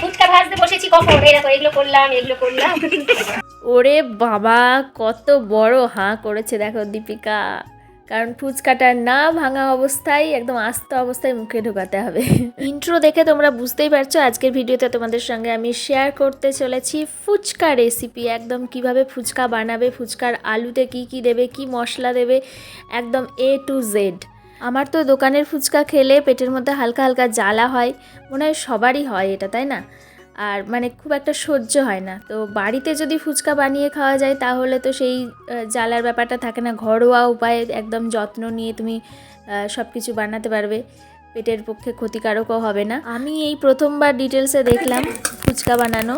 ফুচকা ভাজতে বসেছি কখন? এই এগুলো করলাম এগুলো করলাম। ওরে বাবা কত বড় হাঁ করেছে দেখো দীপিকা। কারণ ফুচকাটা না ভাঙা অবস্থায় একদম আস্ত অবস্থায় মুখে ঢোকাতে হবে। ইন্ট্রো দেখে তোমরা বুঝতেই পারছ আজকের ভিডিওতে তোমাদের সঙ্গে আমি শেয়ার করতে চলেছি ফুচকা রেসিপি একদম কীভাবে ফুচকা বানাবে ফুচকার আলুতে কি কি দেবে কি মশলা দেবে একদম এ টু জেড আমার তো দোকানের ফুচকা খেলে পেটের মধ্যে হালকা হালকা জ্বালা হয়, মনে হয় সবারই হয় এটা, তাই না? আর মানে খুব একটা সহ্য হয় না। তো বাড়িতে যদি ফুচকা বানিয়ে খাওয়া যায়, তাহলে তো সেই জ্বালার ব্যাপারটা থাকে না। ঘরোয়া উপায়ে একদম যত্ন নিয়ে তুমি সব কিছু বানাতে পারবে। পেটের পক্ষে ক্ষতিকারকও হবে না। আমি এই প্রথমবার ডিটেলসে দেখলাম ফুচকা বানানো।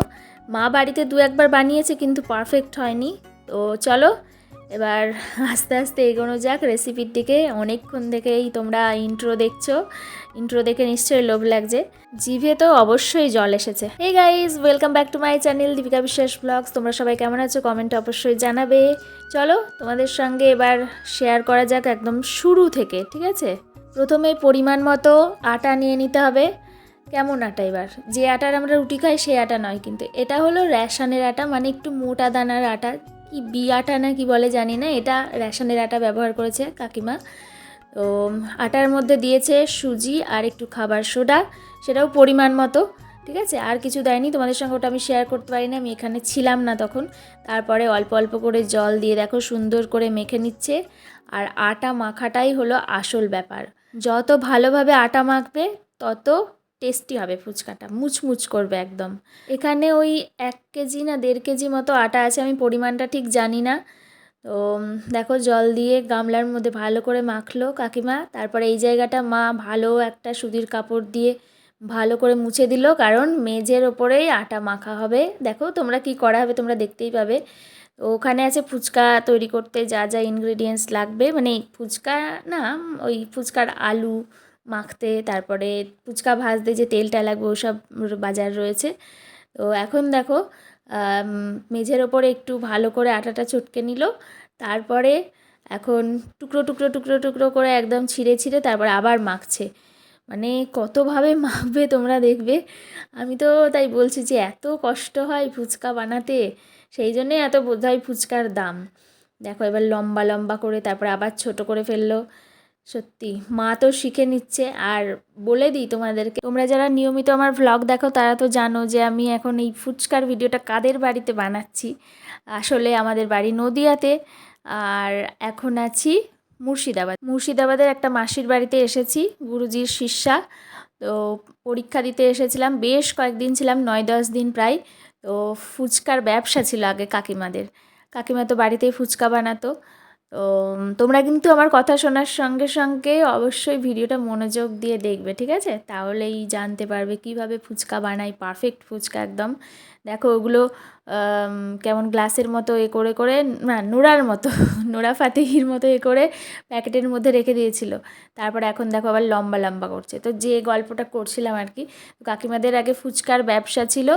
মা বাড়িতে দু একবার বানিয়েছে, কিন্তু পারফেক্ট হয়নি। তো চলো এবার আস্তে আস্তে এগোনো যাক রেসিপির দিকে অনেকক্ষণ থেকেই তোমরা ইন্ট্রো দেখছ। ইন্ট্রো দেখে নিশ্চয়ই লোভ লাগছে। জিভে তো অবশ্যই জল এসেছে। Hey guys welcome back to my channel Deepika Biswas vlogs তোমরা সবাই কেমন আছো? কমেন্টে অবশ্যই জানাবে। চলো, তোমাদের সঙ্গে এবার শেয়ার করা যাক একদম শুরু থেকে, ঠিক আছে? প্রথমে পরিমাণ মতো আটা নিয়ে নিতে হবে। কেমন আটা এবার? যে আটার আমরা রুটি খাই, সেই আটা নয় কিন্তু। এটা হলো রেশনের আটা মানে একটু মোটা দানার আটা। কি বি আটা না কি বলে জানি না, এটা রেশনের আটা ব্যবহার করেছে কাকিমা। তো, আটার মধ্যে দিয়েছে সুজি আর একটু খাবার সোডা, সেটাও পরিমাণ মতো, ঠিক আছে? আর কিছু দেয়নি, তোমাদের সঙ্গে ওটা আমি শেয়ার করতে পারি না, আমি এখানে ছিলাম না তখন। তারপরে অল্প অল্প করে জল দিয়ে দেখো সুন্দর করে মেখে নিচ্ছে। আর আটা মাখাটাই হলো আসল ব্যাপার। যত ভালোভাবে আটা মাখবে, তত টেস্টি হবে ফুচকাটা, মুচমুচ করবে একদম। এখানে ওই এক কেজি না দেড় কেজি মতো আটা আছে, আমি পরিমাণটা ঠিক জানি না। তো, দেখো জল দিয়ে গামলার মধ্যে ভালো করে মাখলো কাকিমা, তারপরে এই জায়গাটা মা ভালো একটা সুতির কাপড় দিয়ে ভালো করে মুছে দিল, কারণ মেজের ওপরেই আটা মাখা হবে। দেখো তোমরা কি করা হবে তোমরা দেখতেই পাবে। তো ওখানে আছে ফুচকা তৈরি করতে যা যা ইনগ্রেডিয়েন্টস লাগবে মানে ফুচকা না, ওই ফুচকার আলু মাখতে, তারপরে ফুচকা ভাজতে যে তেলটা লাগবে ওসব বাজার রয়েছে। তো এখন দেখো মেঝের ওপরে একটু ভালো করে আটাটা চটকে নিল। তারপরে এখন টুকরো টুকরো টুকরো টুকরো করে একদম ছিঁড়ে ছিঁড়ে তারপরে আবার মাখছে। মানে কতভাবে মাখবে তোমরা দেখবে? আমি তো তাই বলছি যে এত কষ্ট হয় ফুচকা বানাতে, সেই জন্যে এত বোধ হয় ফুচকার দাম। দেখো এবার লম্বা লম্বা করে তারপরে আবার ছোট করে ফেলল। সত্যি, মা তো শিখে নিচ্ছে। আর বলে দিই তোমাদেরকে, তোমরা যারা নিয়মিত আমার ভ্লগ দেখো, তারা তো জানো যে আমি এখন এই ফুচকার ভিডিওটা কাদের বাড়িতে বানাচ্ছি। আসলে আমাদের বাড়ি নদিয়াতে, আর এখন আছি মুর্শিদাবাদ। মুর্শিদাবাদের একটা মাসির বাড়িতে এসেছি, গুরুজির শিষ্যা। তো পরীক্ষা দিতে এসেছিলাম, বেশ কয়েকদিন ছিলাম নয় দশ দিন প্রায়। তো ফুচকার ব্যবসা ছিল আগে কাকিমাদের। কাকিমা তো বাড়িতেই ফুচকা বানাতো। তো তোমরা কিন্তু আমার কথা শোনার সঙ্গে সঙ্গে অবশ্যই ভিডিওটা মনোযোগ দিয়ে দেখবে, ঠিক আছে? তাহলেই জানতে পারবে কীভাবে ফুচকা বানাই পারফেক্ট ফুচকা একদম। দেখো, ওগুলো কেমন গ্লাসের মতো এ করে করে, না, নোড়ার মতো, নোড়া ফাতেহির মতো এ করে প্যাকেটের মধ্যে রেখে দিয়েছিল। তারপর এখন দেখো আবার লম্বা লম্বা করছে। তো যে গল্পটা করছিলাম আর কি কাকিমাদের আগে ফুচকার ব্যবসা ছিল,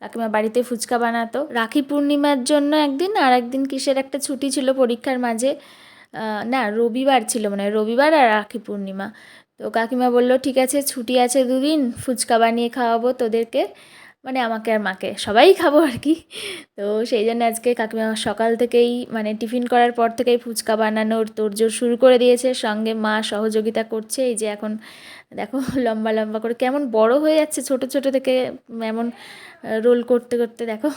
কাকিমা বাড়িতে ফুচকা বানাতো। রাখি পূর্ণিমার জন্য একদিন আর একদিন কিসের একটা ছুটি ছিল পরীক্ষার মাঝে না, রবিবার ছিল মানে রবিবার আর রাখি পূর্ণিমা। তো কাকিমা বলল, ঠিক আছে, ছুটি আছে দুদিন, ফুচকা বানিয়ে খাওয়াবো তোদেরকে। মানে আমাকে আর মাকে, সবাই খাব আর কি। তো সেই জন্য আজকে কাকিমা সকাল থেকেই মানে টিফিন করার পর থেকেই ফুচকা বানানোর তোড়জোড় শুরু করে দিয়েছে। সঙ্গে মা সহযোগিতা করছে। এই যে এখন দেখো লম্বা লম্বা করে কেমন বড় হয়ে যাচ্ছে ছোট ছোট থেকে, এমন রোল করতে করতে দেখো,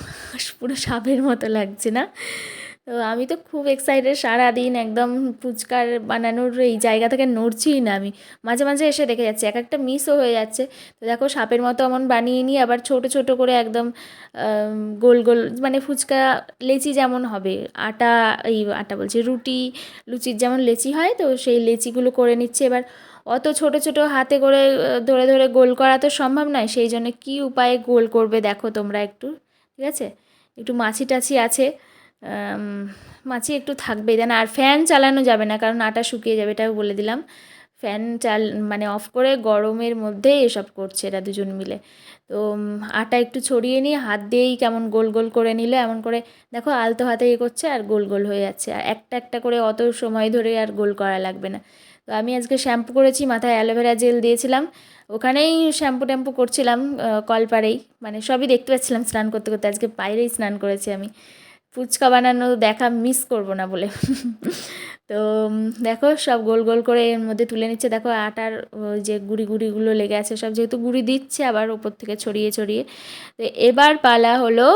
পুরো সাপের মতো লাগছে না। তো আমি তো খুব এক্সাইটেড সারাদিন একদম ফুচকার বানানোর এই জায়গা থেকে নড়ছিই না আমি। মাঝে মাঝে এসে দেখে যাচ্ছি, এক একটা মিসও হয়ে যাচ্ছে। তো দেখো সাপের মতো এমন বানিয়ে নিয়ে আবার ছোট ছোট করে একদম গোল গোল মানে ফুচকা লেচি যেমন হবে, আটা এই আটা বলছি, রুটি, লুচির যেমন লেচি হয় তো সেই লেচিগুলো করে নিচ্ছে। এবার অত ছোট ছোট হাতে করে ধরে ধরে গোল করা তো সম্ভব নয়, সেই জন্য কী উপায়ে গোল করবে দেখো তোমরা একটু, ঠিক আছে? একটু মাছি টাছি আছে। মাছি একটু থাকবেই। দেন আর ফ্যান চালানো যাবে না, কারণ আটা শুকিয়ে যাবে, এটাও বলে দিলাম। ফ্যান চাল মানে অফ করে গরমের মধ্যে এসব করছে এরা দুজন মিলে। তো আটা একটু ছড়িয়ে নিয়ে হাত দিয়েই কেমন গোল গোল করে নিলে, এমন করে দেখো আলতো হাতে এ করছে আর গোল গোল হয়ে যাচ্ছে। আর একটা একটা করে অত সময় ধরে আর গোল করা লাগবে না। তো আমি আজকে শ্যাম্পু করেছি, মাথায় অ্যালোভেরা জেল দিয়েছিলাম। ওখানেই শ্যাম্পু ট্যাম্পু করছিলাম কলপাড়েই। মানে সবই দেখতে পাচ্ছিলাম স্নান করতে করতে, আজকে বাইরেই স্নান করেছি আমি। ফুচকা বানানো দেখা মিস করব না বলে। তো দেখো সব গোল গোল করে এর মধ্যে তুলে নিচ্ছে। দেখো আটার যে গুড়ি গুড়িগুলো লেগে আছে, সব যেহেতু গুড়ি দিচ্ছে আবার ওপর থেকে ছড়িয়ে ছড়িয়ে। তো এবার পালা হলো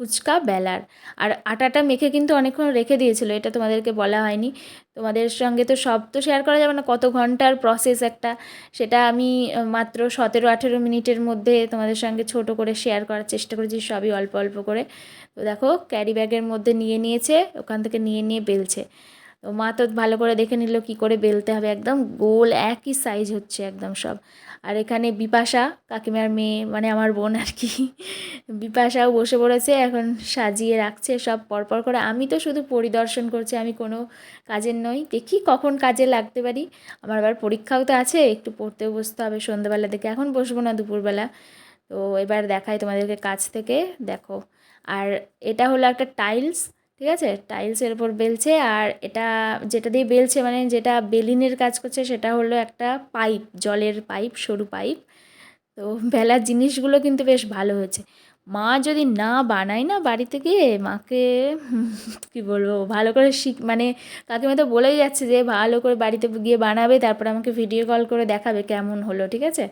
ফুচকা বেলার। আর আটাটা মেখে কিন্তু অনেকক্ষণ রেখে দিয়েছিল, এটা তোমাদেরকে বলা হয়নি। তোমাদের সঙ্গে তো সব তো শেয়ার করা যাবে না, কত ঘণ্টার প্রসেস একটা, সেটা আমি মাত্র সতেরো, আঠেরো মিনিটের মধ্যে তোমাদের সঙ্গে ছোট করে শেয়ার করার চেষ্টা করেছি, সবই অল্প অল্প করে। তো দেখো ক্যারি ব্যাগের মধ্যে নিয়ে নিয়েছে, ওখান থেকে নিয়ে নিয়ে বেলছে। তো মা তো ভালো করে দেখে নিল কি করে বেলতে হবে, একদম গোল একই সাইজ হচ্ছে একদম সব। আর এখানে বিপাশা কাকিমার মেয়ে মানে আমার বোন আর কি, বিপাশাও বসে পড়েছে, এখন সাজিয়ে রাখছে সব পরপর করে। আমি তো শুধু পরিদর্শন করছি, আমি কোনো কাজের নই, দেখি কখন কাজে লাগতে পারি। আমার আবার পরীক্ষাও তো আছে, একটু পড়তেও বসতে হবে সন্ধ্যাবেলা থেকে, এখন বসবো না দুপুরবেলা। তো এবার দেখাই তোমাদেরকে কাছ থেকে, দেখো। আর এটা হলো একটা টাইলস ঠিক আছে? টাইলসের উপর বেলছে আর এটা যেটা দিয়ে বেলছে মানে যেটা বেলিনের কাজ করছে সেটা হলো একটা পাইপ, জলের পাইপ, সরু পাইপ। তো বেলার জিনিসগুলো কিন্তু বেশ ভালো হয়েছে। মা যদি না বানায় না বাড়িতে গিয়ে, মাকে কি বলব, ভালো করে শিখ মানে কাকিমা তো বলেই যাচ্ছে যে ভালো করে বাড়িতে গিয়ে বানাবে, তারপর আমাকে ভিডিও কল করে দেখাবে কেমন হলো, ঠিক আছে?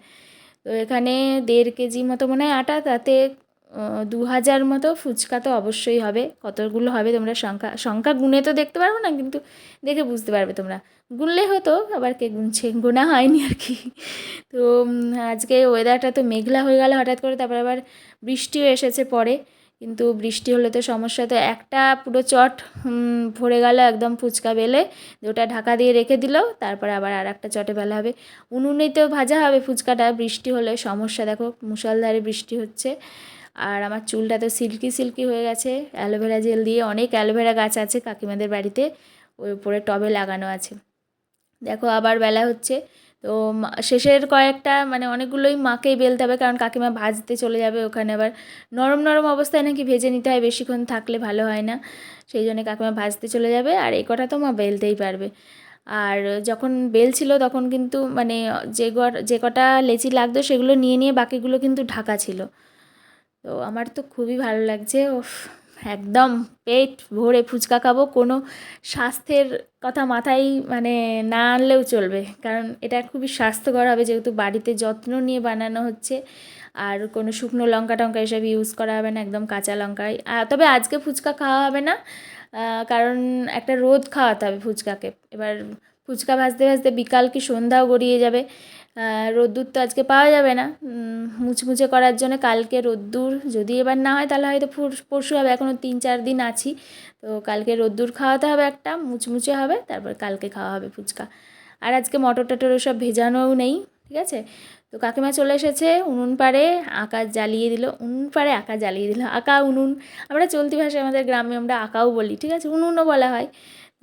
তো এখানে দেড় কেজি মতো মনে হয় আটা, তাতে দু হাজার মতো ফুচকা তো অবশ্যই হবে। কতগুলো হবে তোমরা সংখ্যা সংখ্যা গুনে তো দেখতে পারব না, কিন্তু দেখে বুঝতে পারবে তোমরা। গুনলে হতো, আবার কে গুনছে? গোনা হয়নি আর কি। তো আজকে ওয়েদারটা তো মেঘলা হয়ে গেল হঠাৎ করে, তারপর আবার বৃষ্টিও এসেছে পরে। কিন্তু বৃষ্টি হলে তো সমস্যা, তো একটা পুরো চট ভরে গেল একদম ফুচকা বেলে। ওটা ঢাকা দিয়ে রেখে দিল, তারপরে আবার আর একটা চটে বেলা হবে। উনুনেই তো ভাজা হবে ফুচকাটা, বৃষ্টি হলে সমস্যা। দেখো, মুষলধারে বৃষ্টি হচ্ছে। আর আমার চুলটা তো সিল্কি সিল্কি হয়ে গেছে, অ্যালোভেরা জেল দিয়ে অনেক অ্যালোভেরা গাছ আছে কাকিমাদের বাড়িতে ওই উপরে টবে লাগানো আছে। দেখো আবার বেলা হচ্ছে, তো শেষের কয়েকটা মানে অনেকগুলোই মাকেই বেলতে হবে কারণ কাকিমা ভাজতে চলে যাবে ওখানে আবার নরম নরম অবস্থায় নাকি ভেজে নিতে হয়, বেশিক্ষণ থাকলে ভালো হয় না, সেই জন্য কাকিমা ভাজতে চলে যাবে আর এই কটা তো মা বেলতেই পারবে। আর যখন বেলছিল তখন কিন্তু মানে যে যে কটা লেচি লাগতো সেগুলো নিয়ে নিয়ে বাকিগুলো কিন্তু ঢাকা ছিল। তো আমার তো খুবই ভালো লাগছে। ওফ একদম পেট ভরে ফুচকা খাব। কোনো স্বাস্থ্যের কথা মাথায় মানে না আনলেও চলবে। কারণ এটা খুবই স্বাস্থ্যকর হবে যেহেতু বাড়িতে যত্ন নিয়ে বানানো হচ্ছে। আর কোনো শুকনো লঙ্কা টঙ্কা এসব ইউজ করা হবে না, একদম কাঁচা লঙ্কাই। তবে আজকে ফুচকা খাওয়া হবে না। কারণ একটা রোদ খাওয়াতে হবে ফুচকাকে। এবার ফুচকা ভাজতে ভাজতে বিকাল কি সন্ধ্যাও গড়িয়ে যাবে। রোদ্দুর তো আজকে পাওয়া যাবে না। মুচমুচে করার জন্য কালকে রোদ্দুর যদি এবার না হয় তাহলে হয়তো পরশু হবে এখনও তিন চার দিন আছি। তো কালকে রোদ্দুর খাওয়াতে হবে একটা, মুচমুচে হবে, তারপর কালকে খাওয়া হবে ফুচকা। আর আজকে মটর টটর ওসব ভেজানোও নেই, ঠিক আছে? তো কাকিমা চলে এসেছে, উনুন পাড়ে আঁকা জ্বালিয়ে দিল, উনুন পাড়ে আঁকা জ্বালিয়ে দিল, আঁকা উনুন। আমরা চলতি ভাষায় আমাদের গ্রামে আমরা আঁকাও বলি, ঠিক আছে? উনুনও বলা হয়।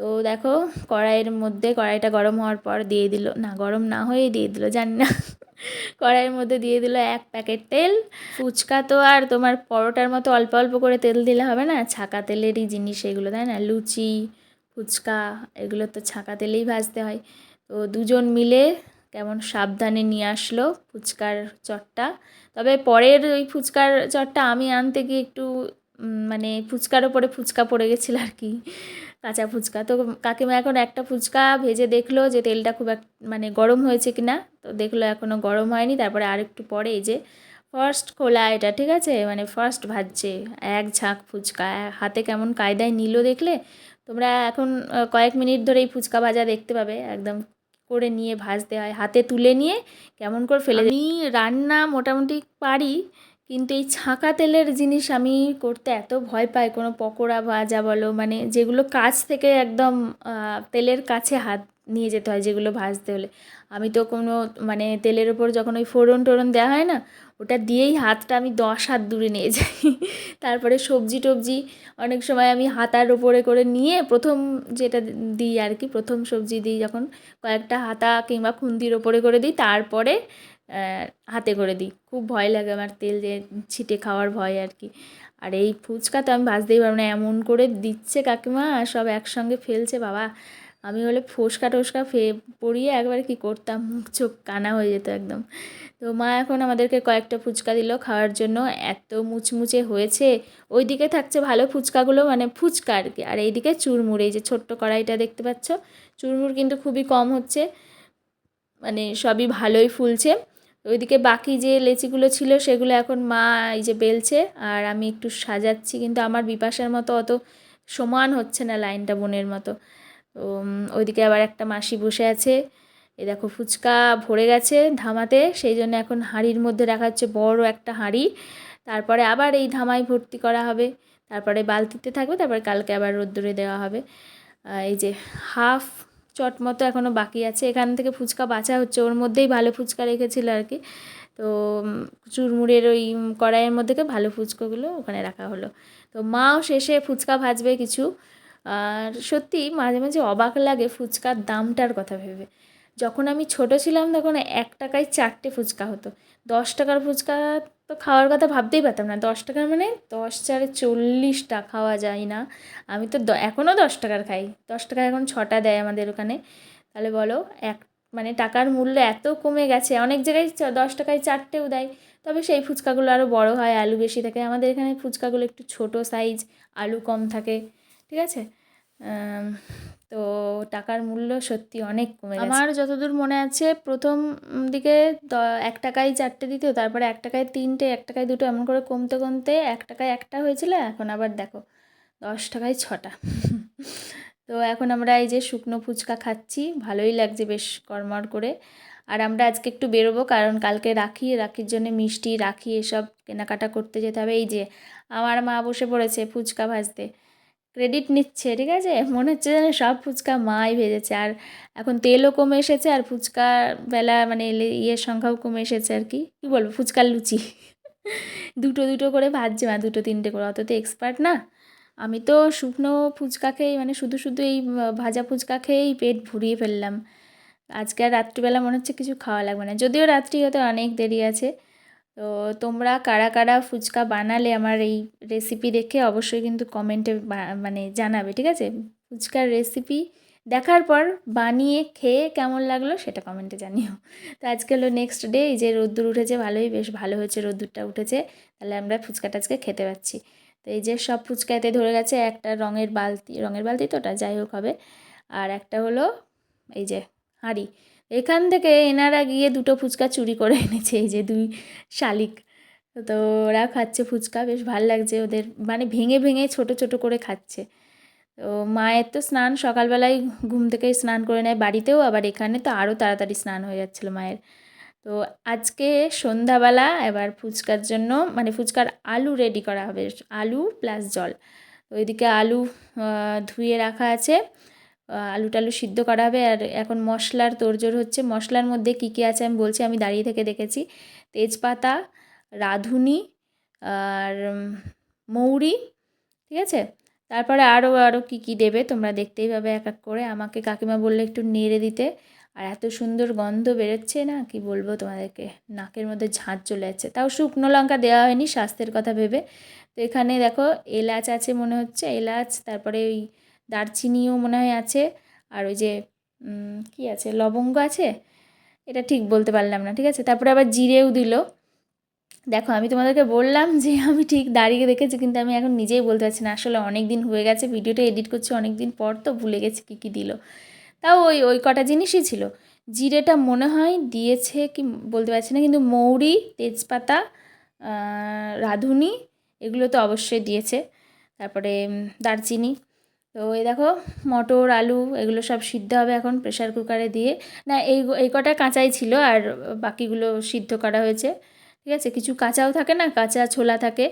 তো দেখো কড়াইয়ের মধ্যে, কড়াইটা গরম হওয়ার পর দিয়ে দিল, না গরম না হয়ে দিয়ে দিল, জানি না। কড়াইয়ের মধ্যে দিয়ে দিল এক প্যাকেট তেল, ফুচকা তো আর তোমার পরোটার মতো অল্প অল্প করে তেল দিলে হবে না, ছাকা তেলেরই জিনিস এগুলো, তাই না? লুচি, ফুচকা, এগুলো তো ছাকা তেলেই ভাজতে হয়। তো দুজন মিলে কেমন সাবধানে নিয়ে আসলো ফুচকার চটটা। তবে পরের ওই ফুচকার চটটা আমি আনতে গিয়ে একটু মানে ফুচকার ওপরে ফুচকা পড়ে গেছিল আর কি। কাঁচা ফুচকা। তো কাকিমা এখন একটা ফুচকা ভেজে দেখল যে তেলটা খুব এক মানে গরম হয়েছে কিনা। তো দেখল এখনও গরম হয়নি। তারপরে আরেকটু পরে এই যে ফার্স্ট খোলা এটা ঠিক আছে? মানে ফার্স্ট ভাজছে। এক ঝাঁক ফুচকা। হাতে কেমন কায়দায় নিল দেখলে। তোমরা এখন কয়েক মিনিট ধরে এই ফুচকা ভাজা দেখতে পাবে। একদম করে নিয়ে ভাজতে হয়। হাতে তুলে নিয়ে কেমন করে ফেলে আমি রান্না মোটামুটি পারি। কিন্তু এই ছাঁকা তেলের জিনিস আমি করতে এত ভয় পাই, কোনো পকোড়া ভাজা বলো মানে যেগুলো কাছ থেকে একদম তেলের কাছে হাত নিয়ে যেতে হয় যেগুলো ভাজতে হলে। আমি তো কোনো মানে তেলের ওপর যখন ওই ফোড়ন টোড়ন দেওয়া হয় না, ওটা দিয়েই হাতটা আমি দশ হাত দূরে নিয়ে যাই। তারপরে সবজি টবজি অনেক সময় আমি হাতার ওপরে করে নিয়ে প্রথম যেটা দিই আর কি, প্রথম সবজি দিই যখন কয়েকটা হাতা কিংবা খুন্দির ওপরে করে দিই, তারপরে হাতে করে দিই। খুব ভয় লাগে আমার তেল যে ছিটে খাওয়ার ভয় আর কি। আর এই ফুচকা তো আমি ভাজতেই পারব না, এমন করে দিচ্ছে কাকিমা আর সব একসঙ্গে ফেলছে, বাবা। আমি হলে ফোসকা টোসকা ফে পরিয়ে একবার কি করতাম, মুখ চোখ কানা হয়ে যেত একদম। তো মা এখন আমাদেরকে কয়েকটা ফুচকা দিল খাওয়ার জন্য, এত মুচমুচে হয়েছে। ওইদিকে থাকছে ভালো ফুচকাগুলো মানে ফুচকা আর কি। আর এইদিকে চুরমুর, এই যে ছোট্ট কড়াইটা দেখতে পাচ্ছ? চুরমুর কিন্তু খুবই কম হচ্ছে মানে সবই ভালোই ফুলছে। ওইদিকে বাকি যে লেচিগুলো ছিল সেগুলো এখন মা এই যে বেলছে, আর আমি একটু সাজাচ্ছি, কিন্তু আমার বিপাশার মতো অত সমান হচ্ছে না লাইনটা বোনের মতো। ওইদিকে আবার একটা মাসি বসে আছে এই দেখো ফুচকা ভরে গেছে ধামাতে, সেই জন্য এখন হাঁড়ির মধ্যে রাখা হচ্ছে বড় একটা হাঁড়ি। তারপরে আবার এই ধামায় ভর্তি করা হবে, তারপরে বালতিতে থাকবে, তারপরে কালকে আবার রোদ্দুরে দেওয়া হবে। এই যে হাফ চট মতো এখনও বাকি আছে। এখান থেকে ফুচকা বাছা হচ্ছে। ওর মধ্যেই ভালো ফুচকা রেখেছিল আর কি। তো চুরমুড়ের ওই কড়াইয়ের মধ্যে ভালো ফুচকাগুলো ওখানে রাখা হলো। তো মাও শেষে ফুচকা ভাজবে কিছু। আর সত্যি মাঝে মাঝে অবাক লাগে ফুচকার দামটার কথা ভেবে। যখন আমি ছোট ছিলাম তখন এক টাকায় চারটে ফুচকা হতো। দশ টাকার ফুচকা তো খাওয়ার কথা ভাবতেই পারতাম না। দশ টাকার মানে দশ চারে চল্লিশটা খাওয়া যায় না। আমি তো এখনও দশ টাকার খাই। দশ টাকা এখন ছটা দেয় আমাদের ওখানে। তাহলে বলো, এক মানে টাকার মূল্য এত কমে গেছে। অনেক জায়গায় দশ টাকায় চারটেও দেয়। তবে সেই ফুচকাগুলো আরও বড় হয়, আলু বেশি থাকে। আমাদের এখানে ফুচকাগুলো একটু ছোট সাইজ আলু কম থাকে। ঠিক আছে? তো টাকার মূল্য সত্যি অনেক কমে আমার যতদূর মনে আছে, প্রথম দিকে এক টাকায় চারটে দিত তারপরে এক টাকায় তিনটে, এক টাকায় দুটো, এমন করে কমতে কমতে এক টাকায় একটা হয়েছিল, এখন আবার দেখো, দশ টাকায় ছটা। তো এখন আমরা এই যে শুকনো ফুচকা খাচ্ছি, ভালোই লাগছে বেশ কড়মড় করে। আর আমরা আজকে একটু বেরোবো, কারণ কালকে রাখি, রাখির জন্য মিষ্টি, রাখি, এসব কেনাকাটা করতে যেতে হবে। এই যে, আমার মা বসে পড়েছে ফুচকা ভাজতে। ক্রেডিট নিচ্ছে, ঠিক আছে? মনে হচ্ছে যেন সব ফুচকা মাই ভেজেছে। আর এখন তেলও কমে এসেছে আর ফুচকা বেলা মানে ইয়ের সংখ্যাও কমে এসেছে আর কি। কী বলব, ফুচকার লুচি। দুটো দুটো করে ভাজছে মা দুটো তিনটে করে। অত তো এক্সপার্ট না। আমি তো শুকনো ফুচকা খেয়েই মানে শুধু শুধু এই ভাজা ফুচকা খেয়েই পেট ভরিয়ে ফেললাম। আজকে আর রাত্রিবেলা মনে হচ্ছে কিছু খাওয়া লাগবে না। যদিও রাত্রি হতে অনেক দেরি আছে। তো তোমরা কারা কারা ফুচকা বানালে আমার এই রেসিপি দেখে অবশ্যই কিন্তু কমেন্টে মানে জানাবে, ঠিক আছে? ফুচকার রেসিপি দেখার পর বানিয়ে খেয়ে কেমন লাগল সেটা কমেন্টে জানিও। তো আজকে হলো নেক্সট ডে এই যে রোদ্দুর উঠেছে ভালোই, বেশ ভালো হয়েছে রোদ্দুরটা উঠেছে, তাহলে আমরা ফুচকাটা আজকে খেতে পাচ্ছি। তো এই যে সব ফুচকা এতে ধরে গেছে, একটা রঙের বালতি রঙের বালতি তো ওটা যাই হোক হবে, আর একটা হলো এই যে হাঁড়ি। এখান থেকে এনারা গিয়ে দুটো ফুচকা চুরি করে এনেছে, এই যে দুই শালিক। তো ওরা খাচ্ছে ফুচকা, বেশ ভালো লাগছে ওদের। মানে ভেঙে ভেঙে ছোট ছোট করে খাচ্ছে। তো মায়ের তো স্নান সকালবেলায় ঘুম থেকে স্নান করে নেয় বাড়িতেও, আবার এখানে তো আরও তাড়াতাড়ি স্নান হয়ে যাচ্ছিল মায়ের। তো আজকে সন্ধ্যাবেলা এবার ফুচকার জন্য মানে ফুচকার আলু রেডি করা হবে, আলু প্লাস জল। ওইদিকে আলু ধুয়ে রাখা আছে। আলু টালু সিদ্ধ করা হবে আর এখন মশলার তোড়জোড় হচ্ছে। মশলার মধ্যে কী কী আছে আমি বলছি, আমি দাঁড়িয়ে থেকে দেখেছি। তেজপাতা, রাঁধুনি আর মৌরি, ঠিক আছে? তারপরে আরও আরও কী কী দেবে তোমরা দেখতেই পাবে এক এক করে। আমাকে কাকিমা বললে একটু নেড়ে দিতে। আর এত সুন্দর গন্ধ বেরোচ্ছে না, কি বলব তোমাদেরকে? নাকের মধ্যে ঝাঁঝ চলে যাচ্ছে। তাও শুকনো লঙ্কা দেওয়া হয়নি, স্বাস্থ্যের কথা ভেবে। তো এখানে দেখো এলাচ আছে মনে হচ্ছে, এলাচ, তারপরে ওই দারচিনিও মনে হয় আছে। আর ওই যে কি আছে? লবঙ্গ আছে? এটা ঠিক বলতে পারলাম না, ঠিক আছে? তারপরে আবার জিরেও দিল। দেখো, আমি তোমাদেরকে বললাম যে আমি ঠিক দাঁড়িয়ে দেখেছি, কিন্তু আমি এখন নিজেই বলতে পারছি না। আসলে অনেক দিন হয়ে গেছে, ভিডিওটা এডিট করছি অনেক দিন পর তো ভুলে গেছি কী কী দিল। তাও ওই ওই কটা জিনিসই ছিল। জিরেটা মনে হয় দিয়েছে কি বলতে পারছি না, কিন্তু মৌরি, তেজপাতা রাঁধুনি, এগুলো তো অবশ্যই দিয়েছে। তারপরে দারচিনি। তো এই দেখো মটর, আলু এগুলো সব সিদ্ধ হবে এখন প্রেশার কুকারে দিয়ে। না, এই এই কটা কাঁচাই ছিল আর বাকিগুলো সিদ্ধ করা হয়েছে। ঠিক আছে? কিছু কাঁচাও থাকে না, কাঁচা ছোলা থাকে,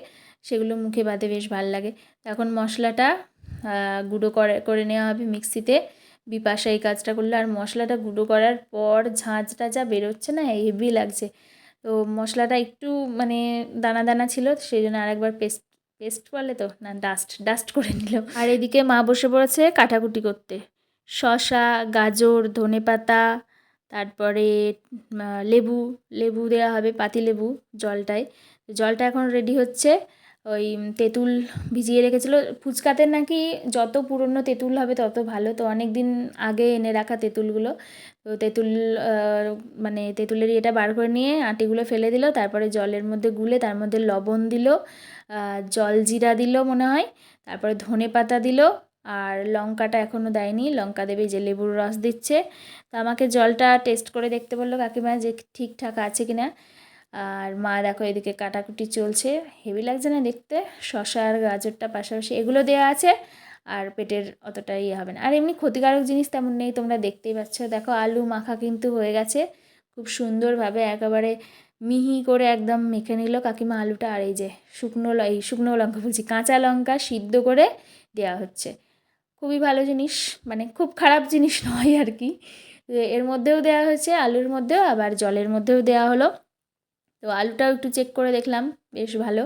সেগুলো মুখে বাদে বেশ ভালো লাগে। এখন মশলাটা গুঁড়ো করে করে নেওয়া হবে মিক্সিতে। বিপাশা এই কাজটা করলে। আর মশলাটা গুঁড়ো করার পর ঝাঁঝটা যা বেরোচ্ছে না হেভি লাগছে। তো মশলাটা একটু মানে দানা দানা ছিল, সেই জন্য আরেকবার পেস্ট পেস্ট বলে তো, না ডাস্ট ডাস্ট করে নিল আর এদিকে মা বসে পড়েছে কাটাকুটি করতে। শসা, গাজর, ধনেপাতা, তারপরে লেবু লেবু দেওয়া হবে, পাতি লেবু জলটায়। জলটা এখন রেডি হচ্ছে। ওই তেঁতুল ভিজিয়ে রেখেছিল। ফুচকাতে নাকি যত পুরনো তেঁতুল হবে তত ভালো। তো অনেক দিন আগে এনে রাখা তেঁতুলগুলো। তো তেঁতুল মানে তেঁতুলের ইয়েটা বার করে নিয়ে আটিগুলো ফেলে দিল। তারপরে জলের মধ্যে গুলে তার মধ্যে লবণ দিল। জল জিরা দিল মনে হয়, তারপরে ধনে পাতা দিল, আর লঙ্কাটা এখনও দেয়নি, লঙ্কা দেবে যে লেবুর রস দিচ্ছে। তো আমাকে জলটা টেস্ট করে দেখতে বলল কাকিমা যে ঠিকঠাক আছে কি না আর মা দেখো এদিকে কাটাকুটি চলছে, হেভি লাগছে না দেখতে? শশা আর গাজরটা পাশাপাশি এগুলো দেওয়া আছে, আর পেটের অতটা ইয়ে হবে না। আর এমনি ক্ষতিকারক জিনিস তেমন নেই, তোমরা দেখতেই পাচ্ছ। দেখো আলু মাখা কিন্তু হয়ে গেছে, খুব সুন্দরভাবে একেবারে মিহি করে একদম মেখে নিল কাকিমা আলুটা আর এই যে শুকনো এই শুকনো লঙ্কা বলছি, কাঁচা লঙ্কা সিদ্ধ করে দেওয়া হচ্ছে। খুবই ভালো জিনিস মানে খুব খারাপ জিনিস নয় আর কি। এর মধ্যেও দেওয়া হয়েছে, আলুর মধ্যেও, আবার জলের মধ্যেও দেওয়া হলো। তো আলুটাও একটু চেক করে দেখলাম, বেশ ভালো।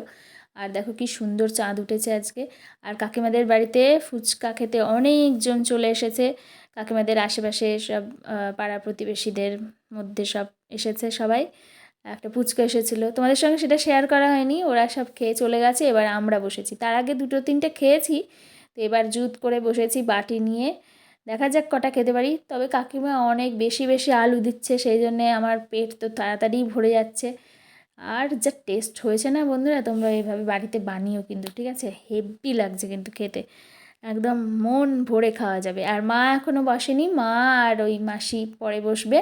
আর দেখো কি সুন্দর চাঁদ উঠেছে আজকে। আর কাকিমাদের বাড়িতে ফুচকা খেতে অনেকজন চলে এসেছে। কাকিমাদের আশেপাশে সব পাড়া প্রতিবেশীদের মধ্যে সব এসেছে সবাই। একটা ফুচকা এসেছিল। তোমাদের সঙ্গে সেটা শেয়ার করা হয়নি, ওরা সব খেয়ে চলে গেছে, এবার আমরা বসেছি। তার আগে দুটো তিনটে খেয়েছি, তো এবার জুত করে বসেছি বাটি নিয়ে। দেখা যাক কটা খেতে পারি। তবে কাকিমা অনেক বেশি বেশি আলু দিচ্ছে, সেই জন্যে আমার পেট তো তাড়াতাড়ি ভরে যাচ্ছে। আর যা টেস্ট হয়েছে না বন্ধুরা, তোমরা এইভাবে বাড়িতে বানিও কিন্তু, ঠিক আছে? হেভি লাগছে কিন্তু খেতে। একদম মন ভরে খাওয়া যাবে। আর মা এখনও বসেনি, মা আর ওই মাসি পরে বসবে।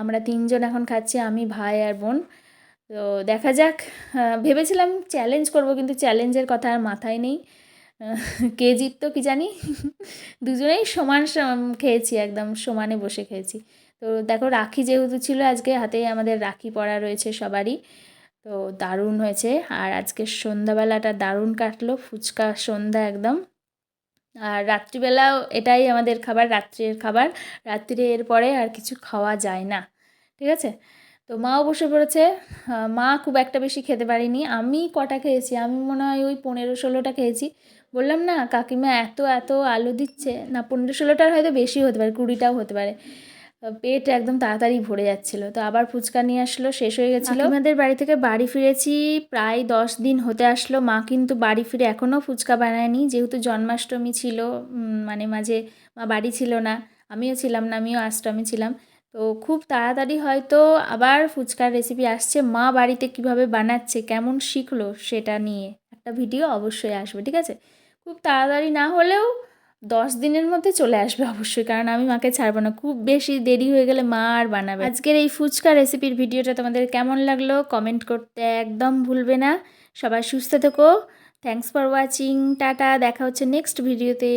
আমরা তিনজন এখন খাচ্ছি, আমি, ভাই আর বোন। তো দেখা যাক ভেবেছিলাম চ্যালেঞ্জ করব, কিন্তু চ্যালেঞ্জের কথা আর মাথায় নেই। কে জিততো কি জানি? দুজনেই সমান খেয়েছি, একদম সমানে বসে খেয়েছি। তো দেখো, রাখি যেহেতু ছিল আজকে হাতে আমাদের রাখি পরা রয়েছে সবারই। তো দারুণ হয়েছে। আর আজকে সন্ধ্যাবেলাটা দারুণ কাটলো, ফুচকা সন্ধ্যা একদম। আর রাত্রিবেলাও এটাই আমাদের খাবার, রাত্রের খাবার। রাত্রিরে এরপরে আর কিছু খাওয়া যায় না। ঠিক আছে? তো মাও বসে পড়েছে মা খুব একটা বেশি খেতে পারিনি। আমি কটা খেয়েছি? আমি মনে হয় ওই পনেরো ষোলোটা খেয়েছি। বললাম, না, কাকিমা এত এত আলু দিচ্ছে। না, পনেরো ষোলোটার হয়তো বেশি হতে পারে, কুড়িটাও হতে পারে। পেট একদম তাড়াতাড়ি ভরে যাচ্ছিল। তো আবার ফুচকা নিয়ে আসলো, শেষ হয়ে গেছিল। আমাদের বাড়ি থেকে বাড়ি ফিরেছি, প্রায় দশ দিন হতে আসলো। মা কিন্তু বাড়ি ফিরে এখনও ফুচকা বানায়নি। যেহেতু জন্মাষ্টমী ছিল মানে মাঝে মা বাড়ি ছিল না, আমিও ছিলাম না, আমিও অষ্টমী ছিলাম। তো খুব তাড়াতাড়ি হয়তো আবার ফুচকার রেসিপি আসছে। মা বাড়িতে কীভাবে বানাচ্ছে, কেমন শিখলো সেটা নিয়ে একটা ভিডিও অবশ্যই আসবে, ঠিক আছে? খুব তাড়াতাড়ি না হলেও দশ দিনের মধ্যে চলে আসবে অবশ্যই, কারণ আমি মাকে ছাড়বো না। খুব বেশি দেরি হয়ে গেলে মা আর বানাবে আজকের এই ফুচকা রেসিপির ভিডিওটা তোমাদের কেমন লাগল কমেন্ট করতে একদম ভুলবে না। সবাই সুস্থ থেকো। থ্যাংকস ফর ওয়াচিং টাটা, দেখা হচ্ছে নেক্সট ভিডিওতে